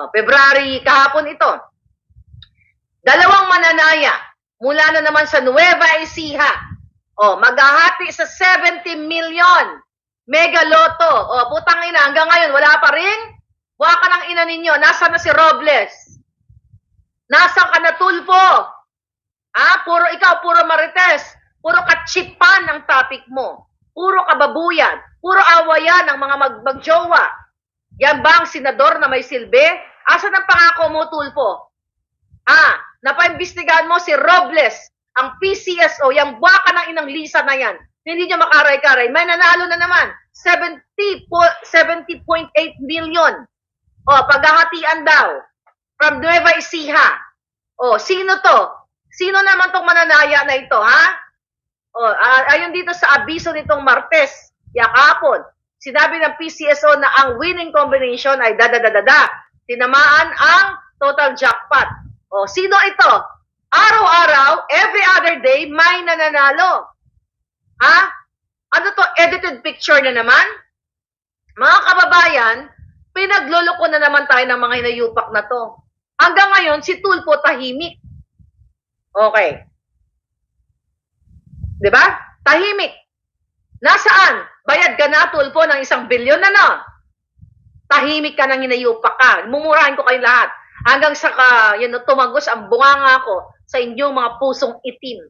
Oh, February kahapon ito. Dalawang mananaya mula na naman sa Nueva Ecija. Oh, maghahati sa 70 million. Mega Lotto. Oh, putang ina, hanggang ngayon wala pa rin. Buha ka ng ina ninyo. Nasaan na si Robles? Nasaan ka na Tulfo? Ah, puro ikaw, puro marites. Puro kachipan ang topic mo. Puro kababuyan. Puro awayan ng mga mag magjowa. Yan ba ang senador na may silbi? Asan ang pangako mo, Tulfo? Ah, napaimbestigahan mo si Robles, ang PCSO, yung baka ng inang Lisa na yan. Hindi niya makaray-karay. May nanalo na naman. 70 po, 70.8 million. O, paghahatian daw. From Nueva Ecija. O, sino to? Sino naman tong mananaya na ito, ha? O, ayon dito sa abiso nitong Martes, yakapon, sinabi ng PCSO na ang winning combination ay dadadadada. Tinamaan ang total jackpot. O, sino ito? Araw-araw, every other day, may nananalo. Ha? Ano to? Edited picture na naman? Mga kababayan, pinagluloko na naman tayo ng mga hinayupak na to. Hanggang ngayon, si Tulpo tahimik. Okay. 'Di ba? Tahimik. Nasaan? Bayad ka na, Tulpo, ng isang bilyon na no? Tahimik ka nang hinayupak ka. Mumurahin ko kayo lahat. Hanggang sa ka, yun, tumagos ang bunganga ko sa inyong mga pusong itim.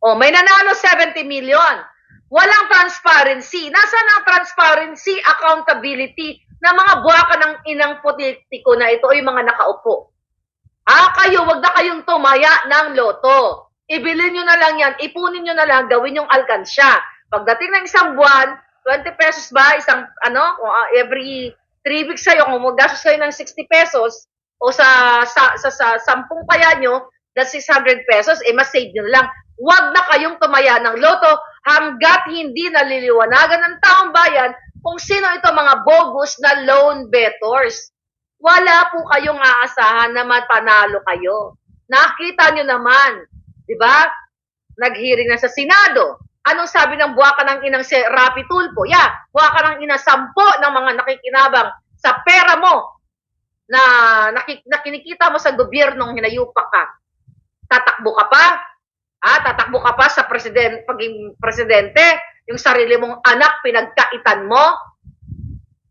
Oh, may nanalo 70 million. Walang transparency. Nasaan ang transparency, accountability ng mga buwaka ng inang politiko na ito ay mga nakaupo? Ah, kayo, wag na kayong tumaya ng loto. Ibilin nyo na lang yan, ipunin nyo na lang, gawin yung alkansya. Pagdating ng isang buwan, 20 pesos ba, isang, ano, kung, ah, every 3 weeks sa'yo, kung maggastos kayo ng 60 pesos, o sa, sa, sa, sa 10 kaya nyo, that's 600 pesos, eh, mas save nyo lang. Huwag na kayong tumaya ng loto hanggat hindi naliliwanagan ng taong bayan kung sino ito mga bogus na loan bettors. Wala po kayong aasahan na mapanalo kayo. Nakita nyo naman, di ba? Nag-hearing na sa Senado. Anong sabi ng buwaka ng inang si Rapi Tulfo? Yeah, buwaka ng inang sampo ng mga nakikinabang sa pera mo na, nakik- na kinikita mo sa gobyernong hinayupak ka. Tatakbo ka pa? Ah, tatakbo ka pa sa president, paging presidente? Yung sarili mong anak pinagkaitan mo?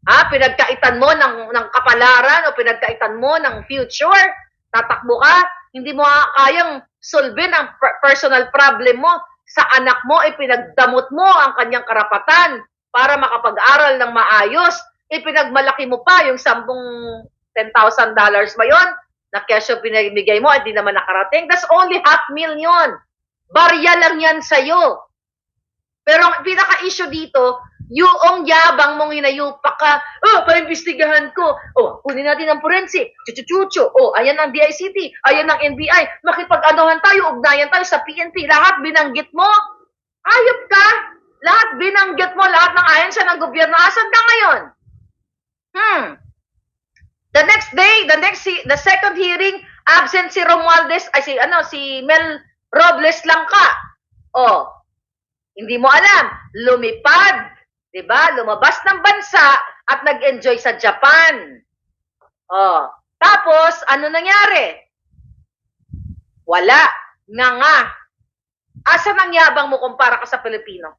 Ah, pinagkaitan mo ng, ng kapalaran o pinagkaitan mo ng future? Tatakbo ka? Hindi mo kayang solvin ang per- personal problem mo sa anak mo, ipinagdamot mo ang kanyang karapatan para makapag-aral ng maayos. Ipinagmalaki mo pa yung sampung $10,000 ba yon na kesyo pinibigay mo at di naman nakarating. That's only half million. Barya lang yan sa'yo. Pero ang pinaka-issue dito, yung yabang mong hinayupak ka, oh, paimbestigahan ko, oh, kunin natin ang forensic, chuchuchucho, oh, ayan ang DICT, ayan ang NBI, makipag-anohan tayo, ugnayan tayo sa PNP, lahat binanggit mo, ayop ka, lahat binanggit mo, lahat ng ayan siya ng gobyerno, asan ka ngayon? Hmm. The next day, the next, the second hearing, absent si Romualdez, ay si, ano, si Mel Robles lang ka. Oh, hindi mo alam, lumipad, 'di ba? Lumabas ng bansa at nag-enjoy sa Japan. Oh, tapos ano nangyari? Wala, nga nga. Asa nang yabang mo kumpara ka sa Pilipino?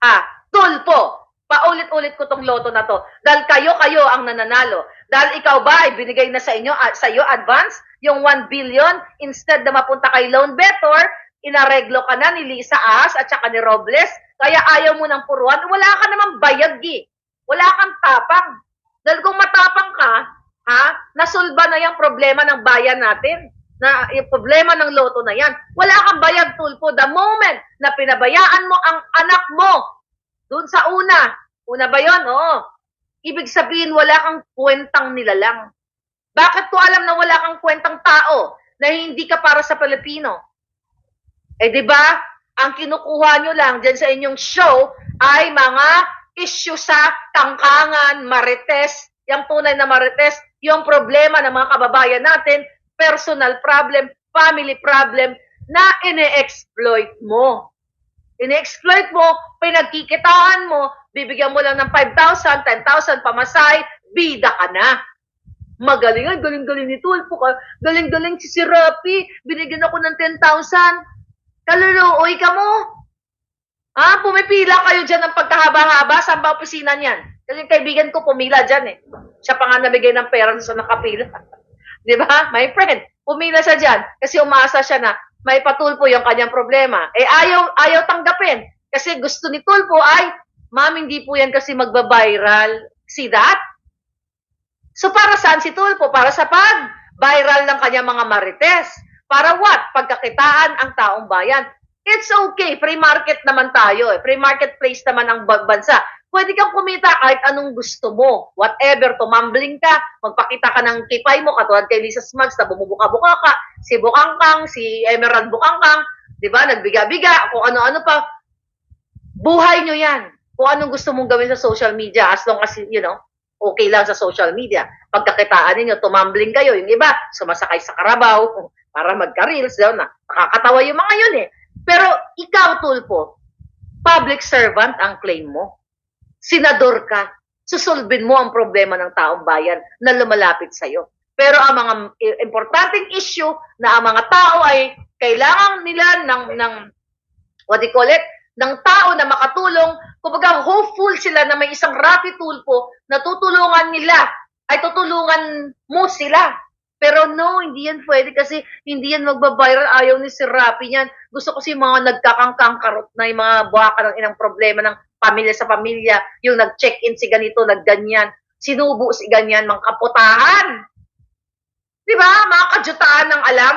Ah, tulpo. Paulit-ulit ko tong loto na to. Dahil kayo-kayo ang nananalo. Dahil ikaw ba ay binigay na sa inyo, at sa iyo advance, yung 1 billion, instead na mapunta kay loan better, inareglo ka na ni Lisa As at saka ni Robles, kaya ayaw mo ng puruan, wala ka namang bayag eh. Wala kang tapang. Dahil kung matapang ka, ha, nasolba na yung problema ng bayan natin. Na yung problema ng loto na yan. Wala kang bayag tulpo. The moment na pinabayaan mo ang anak mo dun sa una, una ba yun? Oo. Ibig sabihin, wala kang kwentang nilalang. Bakit ko alam na wala kang kwentang tao na hindi ka para sa Pilipino? Eh, di ba? Ang kinukuha nyo lang dyan sa inyong show ay mga issue sa tangkangan, marites, yung tunay na marites, yung problema ng mga kababayan natin, personal problem, family problem, na ine-exploit mo. Ine-exploit mo, pinagkikitaan mo, bibigyan mo lang ng 5,000, 10,000 pamasay, bida ka na. Magaling nga, galing-galing ni Tulpo. ka. Galing-galing si si Rapi. Binigyan ako ng 10,000. Kaluluoy ka mo. Ah, pumipila kayo dyan ng pagkahaba-haba. Saan ba opisina niyan? Kasi kaibigan ko pumila dyan eh. Siya pa nga nabigay ng pera sa nakapila. Di ba? My friend, pumila siya dyan kasi umasa siya na may patulpo yung kanyang problema. Eh ayaw, ayaw tanggapin. Kasi gusto ni Tulpo ay, ma'am, hindi po yan kasi magba-viral. See that? So para saan si Tulpo? Para sa pag-viral ng kanyang mga marites. Para what? Pagkakitaan ang taong bayan. It's okay. Free market naman tayo. Eh. Free marketplace naman ang ba- bansa. Pwede kang kumita kahit anong gusto mo. Whatever, tumambling ka, magpakita ka ng kipay mo, katulad kay Lisa Smugs na bumubuka-buka ka, si Bukangkang, si Emerald Bukangkang, di ba, nagbiga-biga, kung ano-ano pa. Buhay nyo yan. Kung anong gusto mong gawin sa social media, as long as, you know, okay lang sa social media. Pagkakitaan ninyo, tumambling kayo. Yung iba, sumasakay sa karabaw para magka-reels daw na. Nakakatawa yung mga yun eh. Pero ikaw, Tulpo, public servant ang claim mo. Senador ka. Susolbin mo ang problema ng taong bayan na lumalapit sa'yo. Pero ang mga importanteng issue na ang mga tao ay kailangan nila ng, ng what do you call it, ng tao na makatulong, kumbaga hopeful sila na may isang Rapi Tulpo na tutulungan nila, ay tutulungan mo sila. Pero no, hindi yan pwede kasi hindi yan magbabiral. Ayaw ni si Rapi yan. Gusto ko si mga nagkakangkangkarot na yung mga buhaka ng inang problema ng pamilya sa pamilya. Yung nag-check-in si ganito, nagganyan. Sinubo si ganyan, mga kaputahan. Di ba? Mga kajutaan ng alam.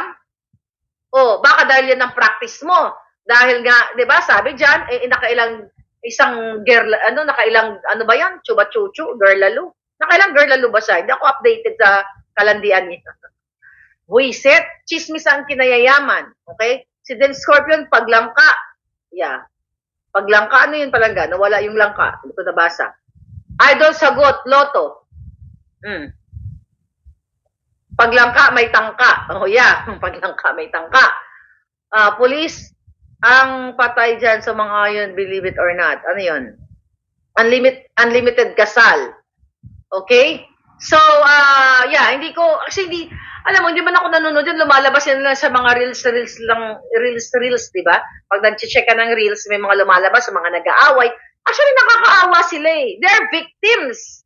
O, baka dahil yan ang practice mo. Dahil nga, di ba, sabi dyan, eh, nakailang isang girl, ano, nakailang, ano ba yan? Chuba chuchu, girl lalo. Nakailang girl lalo ba siya? Hindi ako updated sa kalandian niya. Buisit, chismis ang kinayayaman. Okay? Si Del Scorpion, paglangka. Yeah. Paglangka, ano yun palangga? Nawala yung langka. Ko nabasa. Idol sagot, loto. Hmm. Paglangka, may tangka. Oh yeah, paglangka, may tangka. Ah, police, ang patay dyan sa mga yun, believe it or not. Ano yun? Unlimited, unlimited kasal. Okay? So, ah, yeah, hindi ko, kasi hindi, alam mo, hindi man ako nanonood yan, lumalabas yan lang sa mga reels, reels lang, reels, reels, di ba? Pag nag-check ka ng reels, may mga lumalabas, sa mga nag-aaway. Actually, nakakaawa sila eh. They're victims.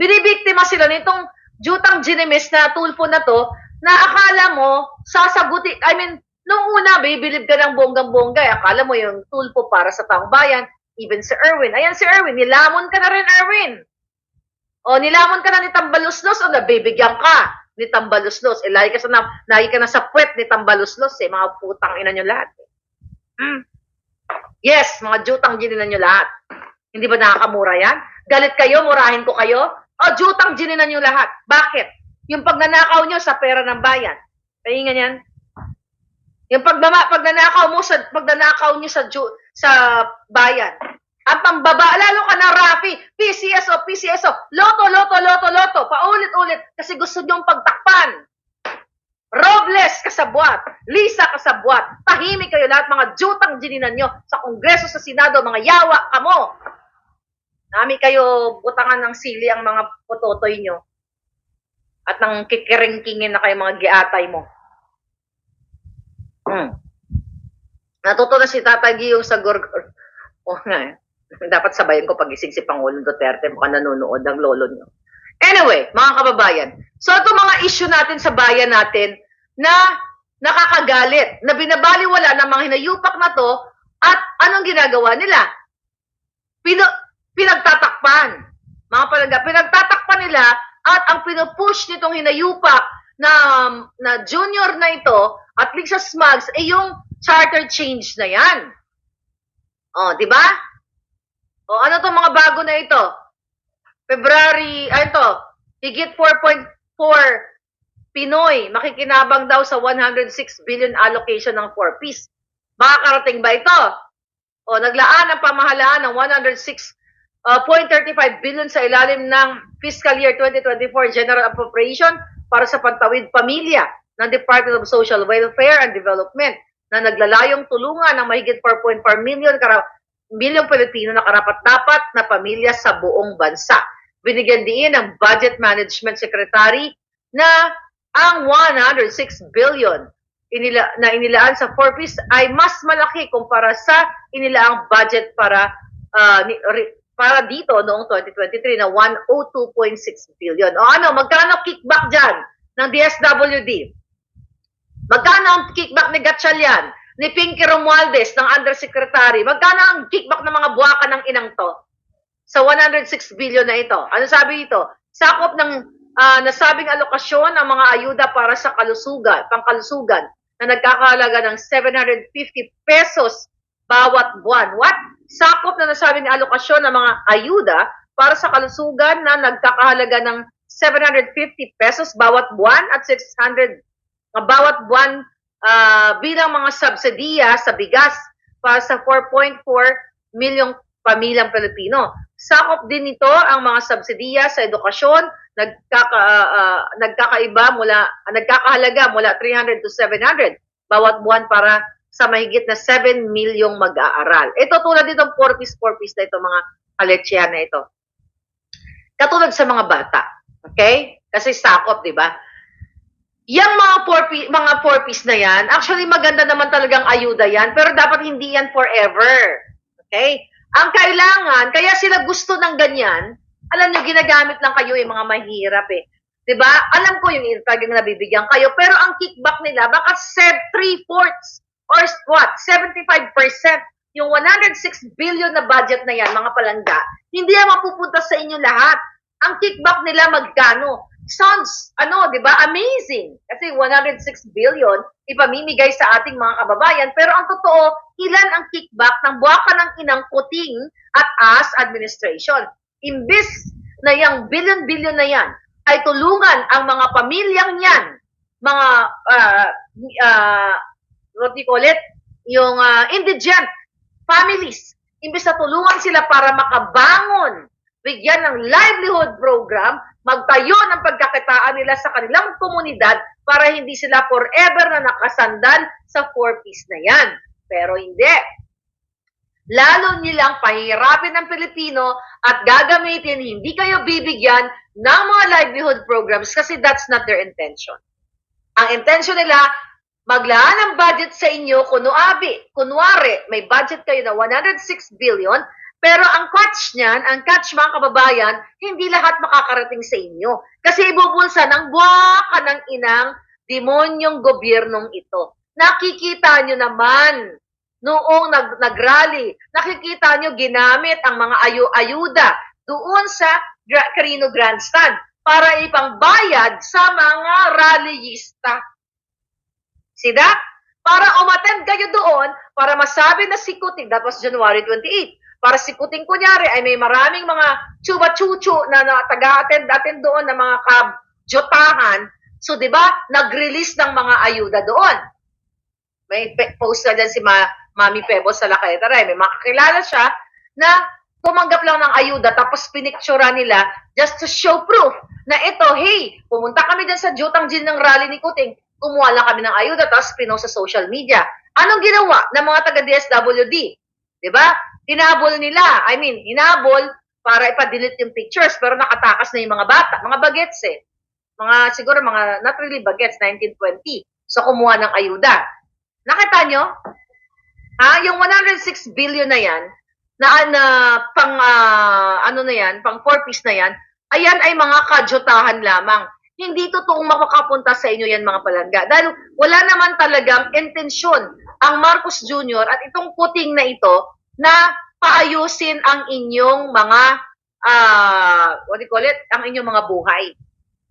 Binibiktima sila nitong jutang ginimis na tulpo na to, na akala mo, sasaguti, I mean, nung una, bibilib ka ng bonggang-bongga, eh. akala mo yung tulpo para sa taong bayan, even si Erwin. Ayan si Erwin, nilamon ka na rin, Erwin. O, nilamon ka na ni Tambaluslos, o nabibigyan ka ni Tambaluslos. Eh, lagi ka, sa, na, lagi ka na sa puwet ni Tambaluslos, eh, mga putang ina nyo lahat. Eh. Hmm. Yes, mga jutang gininan nyo lahat. Hindi ba nakakamura yan? Galit kayo, murahin ko kayo? O, jutang gininan nyo lahat. Bakit? Yung pagnanakaw nyo sa pera ng bayan. Pahingan yan. Yung pagnama, pagnanakaw mo sa pagnanakaw niyo sa ju, sa bayan. Ang pambaba, lalo ka na Rafi, PCSO, PCSO, loto, loto, loto, loto, paulit-ulit kasi gusto niyong pagtakpan. Robles kasabwat, Lisa kasabwat, tahimik kayo lahat mga jutang gininan nyo sa Kongreso, sa Senado, mga yawa kamo. Nami kayo butangan ng sili ang mga pototoy nyo. At nang kikiringkingin na kayo mga giatay mo. Hmm. Natuto na si Tatay Giyong sa Gorgor. O nga eh. Dapat sabayan ko pagising si Pangulong Duterte mukhang nanonood ng lolo niyo. Anyway, mga kababayan. So ito mga issue natin sa bayan natin na nakakagalit, na binabaliwala ng mga hinayupak na to at anong ginagawa nila? Pino, pinagtatakpan. Mga palaga, pinagtatakpan nila at ang pinupush nitong hinayupak na, na junior na ito at least sa SMUGS, eh yung charter change na yan. O, di ba? O, ano to mga bago na ito? February, ano to? Higit 4.4 Pinoy makikinabang daw sa 106 billion allocation ng 4Ps. Makakarating ba ito? O, naglaan ang pamahalaan ng 106 uh, 0.35 billion sa ilalim ng fiscal year 2024 General Appropriation para sa pantawid pamilya ng Department of Social Welfare and Development na naglalayong tulungan ng mahigit 4.4 million kara milyong Pilipino na karapat-dapat na pamilya sa buong bansa. Binigyan din ng Budget Management Secretary na ang 106 billion inila, na inilaan sa 4Ps ay mas malaki kumpara sa inilaang budget para ah, ni- para dito noong 2023 na 102.6 billion. O ano, magkano kickback dyan ng DSWD? Magkano ang kickback ni Gatchalian, ni Pinky Romualdez, ng Undersecretary? Magkano ang kickback ng mga buwaka ng inang to? Sa 106 billion na ito. Ano sabi dito? Sakop ng ah, nasabing alokasyon ng mga ayuda para sa kalusugan, pangkalusugan na nagkakahalaga ng 750 pesos bawat buwan. What? Sakop na nasabing alokasyon ng mga ayuda para sa kalusugan na nagkakahalaga ng 750 pesos bawat buwan at 600 na bawat buwan ah, bilang mga subsidiya sa bigas para sa 4.4 milyong pamilyang Pilipino. Sakop din nito ang mga subsidiya sa edukasyon, nagkaka, ah, ah, nagkakaiba mula, ah, nagkakahalaga mula 300 to 700 bawat buwan para sa mahigit na 7 milyong mag-aaral. Ito tulad ditong 4-piece, 4-piece na ito, mga kaletsyan na ito. Katulad sa mga bata. Okay? Kasi sakop, di ba? Yang mga four mga four piece na yan, actually maganda naman talagang ayuda yan, pero dapat hindi yan forever. Okay? Ang kailangan, kaya sila gusto ng ganyan, alam nyo, ginagamit lang kayo yung mga mahirap eh. 'Di ba? Alam ko yung talagang nabibigyan kayo, pero ang kickback nila, baka 3-fourths or what, 75% yung 106 billion na budget na yan, mga palangga, hindi yan mapupunta sa inyo lahat. Ang kickback nila magkano? Sounds, ano, di ba, amazing. Kasi 106 billion ipamimigay sa ating mga kababayan. Pero ang totoo, ilan ang kickback ng buwaka ng inang kuting at as administration? Imbis na yung billion-billion na yan ay tulungan ang mga pamilyang yan, mga, uh, uh, what do you call it? Yung uh, indigent families. Imbis na tulungan sila para makabangon, bigyan ng livelihood program, magtayo ng pagkakitaan nila sa kanilang komunidad para hindi sila forever na nakasandal sa four-piece na yan. Pero hindi. Lalo nilang pahirapin ng Pilipino at gagamitin, hindi kayo bibigyan ng mga livelihood programs kasi that's not their intention. Ang intention nila, maglaan ng budget sa inyo, kunuabi, kunwari, may budget kayo na 106 billion, pero ang catch niyan, ang catch mga kababayan, hindi lahat makakarating sa inyo. Kasi ibubulsa ng buwaka ng inang demonyong gobyernong ito. Nakikita nyo naman, noong nag, nag-rally, nakikita nyo ginamit ang mga ayu ayuda doon sa Gra- Carino Grandstand para ipangbayad sa mga rallyista. Sida? Para umattend kayo doon, para masabi na sikutin, that was January 28, para sikutin kunyari ay may maraming mga chuba-chuchu na, na taga-attend attend doon na mga kabjotahan. So, di ba, nag-release ng mga ayuda doon. May post na dyan si Ma Mami Pebo sa Lakaytaray. May makakilala siya na tumanggap lang ng ayuda tapos pinictura nila just to show proof na ito, hey, pumunta kami dyan sa Jutang Jin ng rally ni Kuting, kumuha lang kami ng ayuda tapos pinost sa social media. Anong ginawa ng mga taga-DSWD? Di ba? Hinabol nila. I mean, hinabol para ipa-delete yung pictures pero nakatakas na yung mga bata, mga bagets eh. Mga, siguro mga, not really bagets, 1920. So, kumuha ng ayuda. Nakita nyo? Ha? Yung 106 billion na yan, na, na pang, ah, ano na yan, pang 4 piece na yan, ayan ay mga kajotahan lamang. Hindi totoong makakapunta sa inyo yan mga palangga. Dahil wala naman talagang intensyon ang Marcos Jr. at itong puting na ito na paayusin ang inyong mga, ah, what do you call it? Ang inyong mga buhay.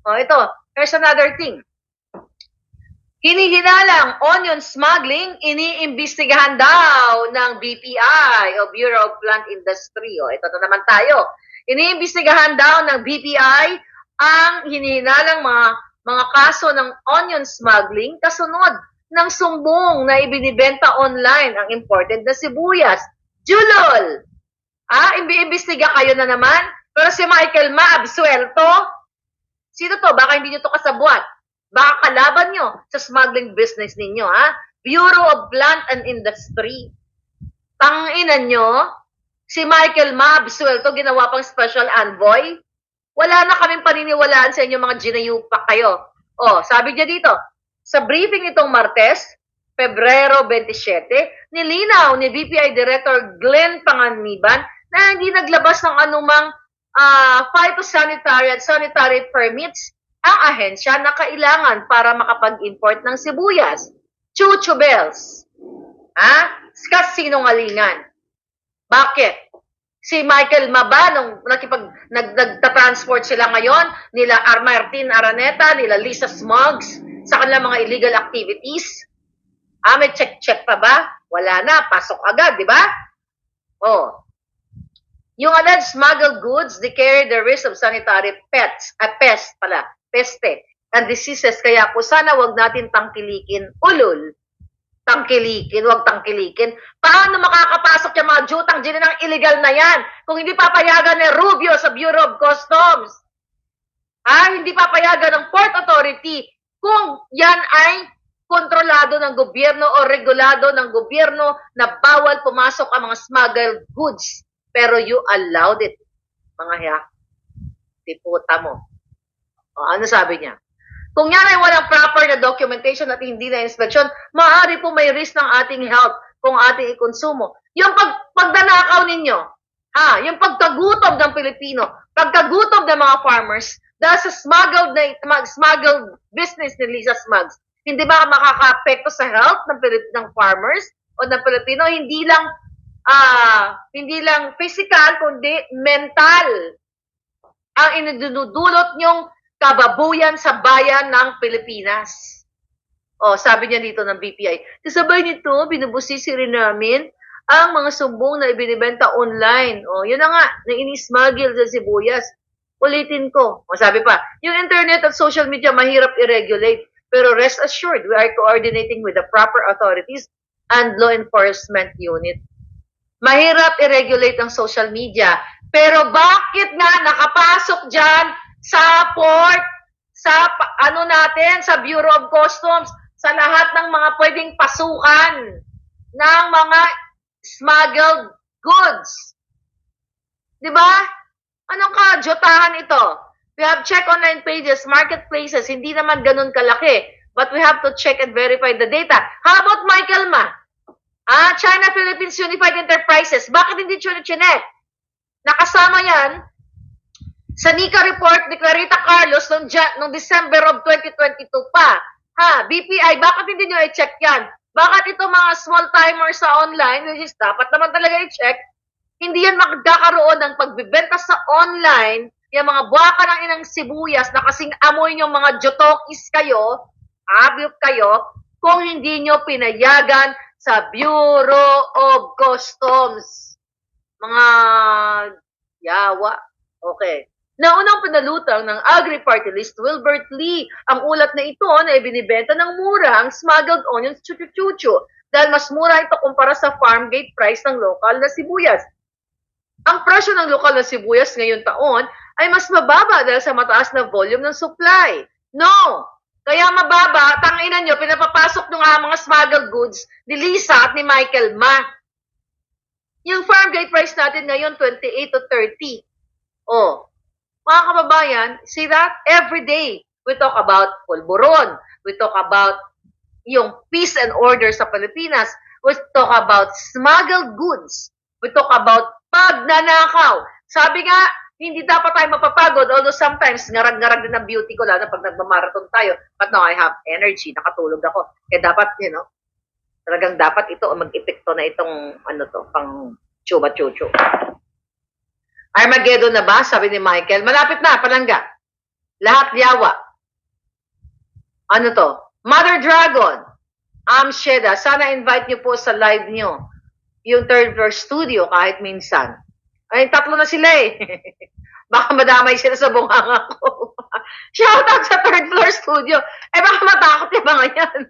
O ito, here's another thing. Hinihinalang onion smuggling, iniimbestigahan daw ng BPI o Bureau of Plant Industry. O, ito na naman tayo. Iniimbestigahan daw ng BPI ang hinihinalang mga mga kaso ng onion smuggling kasunod ng sumbong na ibinibenta online ang imported na sibuyas. Julol! Ah, imbestiga kayo na naman? Pero si Michael Ma, absuelto? Sino to? Baka hindi nyo to kasabwat. Baka kalaban nyo sa smuggling business ninyo, ha? Bureau of Plant and Industry. Tanginan nyo, si Michael Ma, absuelto, ginawa pang special envoy. wala na kaming paniniwalaan sa inyo mga ginayupak kayo. Oh, sabi niya dito, sa briefing nitong Martes, Pebrero 27, nilinaw ni BPI Director Glenn Panganiban na hindi naglabas ng anumang uh, phytosanitary at sanitary permits ang ahensya na kailangan para makapag-import ng sibuyas. Chuchu bells. Ha? Kasinungalingan. Bakit? Si Michael Maba, nung nakipag, nag, nagta-transport sila ngayon, nila Ar Martin Araneta, nila Lisa Smugs, sa kanilang mga illegal activities. Ah, may check-check pa ba? Wala na, pasok agad, di ba? Oh. Yung alleged smuggled goods, they carry the risk of sanitary pets, a uh, pest pala, peste, and diseases. Kaya po sana wag natin tangkilikin ulul tangkilikin, huwag tangkilikin. Paano makakapasok yung mga jutang gin ng illegal na yan kung hindi papayagan ni Rubio sa Bureau of Customs? Ah, hindi papayagan ng Port Authority kung yan ay kontrolado ng gobyerno o regulado ng gobyerno na bawal pumasok ang mga smuggled goods. Pero you allowed it, mga hiya. Tiputa mo. O, ano sabi niya? Kung yan ay walang proper na documentation at hindi na inspection, maaari po may risk ng ating health kung ating ikonsumo. Yung pag, pagdanakaw ninyo, ha, yung pagkagutom ng Pilipino, pagkagutom ng mga farmers, dahil sa smuggled, na, smuggled business ni Lisa Smugs, hindi ba makaka-apekto sa health ng, ng farmers o ng Pilipino? Hindi lang uh, hindi lang physical, kundi mental ang inududulot nyong kababuyan sa bayan ng Pilipinas. O, oh, sabi niya dito ng BPI. Kasabay nito, binubusisi rin namin ang mga sumbong na ibinibenta online. O, oh, yun na nga, na inismuggle sa sibuyas. Ulitin ko. O, sabi pa, yung internet at social media mahirap i-regulate. Pero rest assured, we are coordinating with the proper authorities and law enforcement unit. Mahirap i-regulate ang social media. Pero bakit nga nakapasok dyan sa port, sa ano natin, sa Bureau of Customs, sa lahat ng mga pwedeng pasukan ng mga smuggled goods. 'Di ba? Anong kajotahan ito? We have check online pages, marketplaces, hindi naman ganun kalaki. But we have to check and verify the data. How about Michael Ma? Ah, China Philippines Unified Enterprises. Bakit hindi chinek? Nakasama yan sa NICA report ni Clarita Carlos noong, noong December of 2022 pa. Ha, BPI, bakit hindi nyo i-check yan? Bakit ito mga small timers sa online, which is dapat naman talaga i-check, hindi yan magkakaroon ng pagbibenta sa online, yung mga buwaka ng inang sibuyas na kasing amoy nyo mga jotokis kayo, abyok kayo, kung hindi nyo pinayagan sa Bureau of Customs. Mga yawa. Okay. Naunang pinalutang ng Agri-Party List Wilbert Lee ang ulat na ito na ibinibenta ng mura ang smuggled onions chuchu-chuchu dahil mas mura ito kumpara sa farm gate price ng lokal na sibuyas. Ang presyo ng lokal na sibuyas ngayon taon ay mas mababa dahil sa mataas na volume ng supply. No! Kaya mababa, tanginan nyo, pinapapasok nyo nga mga smuggled goods ni Lisa at ni Michael Ma. Yung farm gate price natin ngayon, 28 to 30. Oh, mga kababayan, see that? Every day, we talk about pulburon. We talk about yung peace and order sa Pilipinas. We talk about smuggled goods. We talk about pagnanakaw. Sabi nga, hindi dapat tayo mapapagod, although sometimes ngarag-ngarag din ang beauty ko, lalo pag nagmamarathon tayo. But now I have energy, nakatulog ako. Kaya dapat, you know, talagang dapat ito mag-epekto na itong, ano to, pang chuba-chuchu. Armageddon na ba? Sabi ni Michael. Malapit na, palangga. Lahat yawa. Ano to? Mother Dragon. Am Sheda. Sana invite niyo po sa live niyo. Yung third floor studio kahit minsan. Ay, tatlo na sila eh. baka madamay sila sa bunganga ko. Shout out sa third floor studio. Eh baka matakot yung mga yan.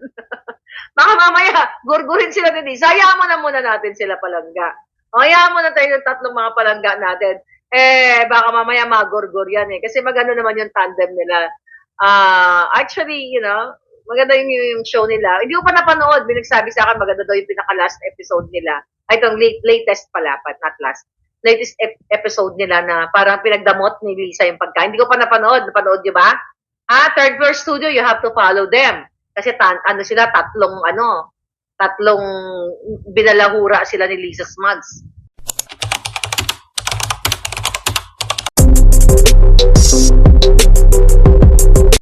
baka mamaya, gurgurin sila din. Sayaan mo na muna natin sila palangga. O, hayaan mo na tayo ng tatlong mga palangga natin eh, baka mamaya magorgor yan eh. Kasi maganda naman yung tandem nila. Uh, actually, you know, maganda yung, yung show nila. Hindi ko pa napanood. May nagsabi sa akin, maganda daw yung pinaka-last episode nila. Ay, itong late, latest pala, but not last latest ep- episode nila na parang pinagdamot ni Lisa yung pagkain. Hindi ko pa napanood. Napanood niyo ba? Ah, Third Verse Studio, you have to follow them. Kasi tan ano sila, tatlong ano, tatlong binalahura sila ni Lisa Smugs. Thank you.